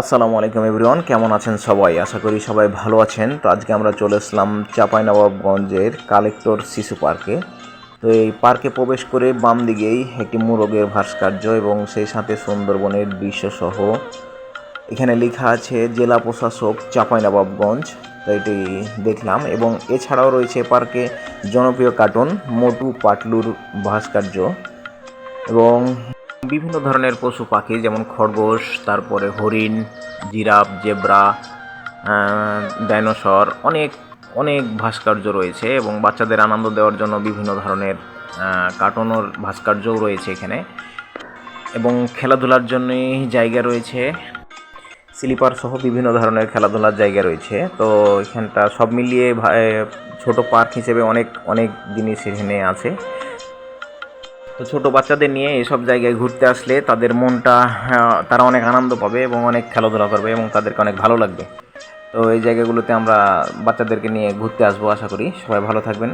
আসসালামু আলাইকুম এভরিওয়ান, কেমন আছেন সবাই? আশা করি সবাই ভালো আছেন। তো আজকে আমরা চলে এসলাম চাঁপাইনবাবগঞ্জের কালেক্টর শিশু পার্কে। তো এই পার্কে প্রবেশ করে বাম দিকেই একটি মুরগের ভাস্কর্য এবং সেই সাথে সুন্দরবনের দৃশ্যসহ এখানে লেখা আছে, জেলা প্রশাসক চাঁপাইনবাবগঞ্জ তো এটি দেখলাম। এবং এছাড়াও রয়েছে পার্কে জনপ্রিয় কার্টুন মোটু পাটলুর ভাস্কর্য। এবং বিভিন্ন ধরনের পশু পাখি, যেমন খরগোশ, তারপরে হরিণ, জিরাফ, জেব্রা ডাইনোসর, অনেক অনেক ভাস্কর্য রয়েছে এবং বাচ্চাদের আনন্দ দেওয়ার জন্য বিভিন্ন ধরনের কার্টুনের ভাস্কর্যও রয়েছে এখানে। এবং খেলাধুলার জন্যই জায়গা রয়েছে। স্লিপার সহ বিভিন্ন ধরনের খেলাধুলার জায়গা রয়েছে। তো এখানটা সব মিলিয়ে ছোট পার্ক হিসেবে অনেক অনেক জিনিস এখানে আছে। তো ছোটো বাচ্চাদের নিয়ে এসব জায়গায় ঘুরতে আসলে তাদের মনটা তারা অনেক আনন্দ পাবে এবং অনেক খেলাধুলা করবে এবং তাদেরকে অনেক ভালো লাগবে। তো এই জায়গাগুলোতে আমরা বাচ্চাদেরকে নিয়ে ঘুরতে আসব আশা করি। সবাই ভালো থাকবেন।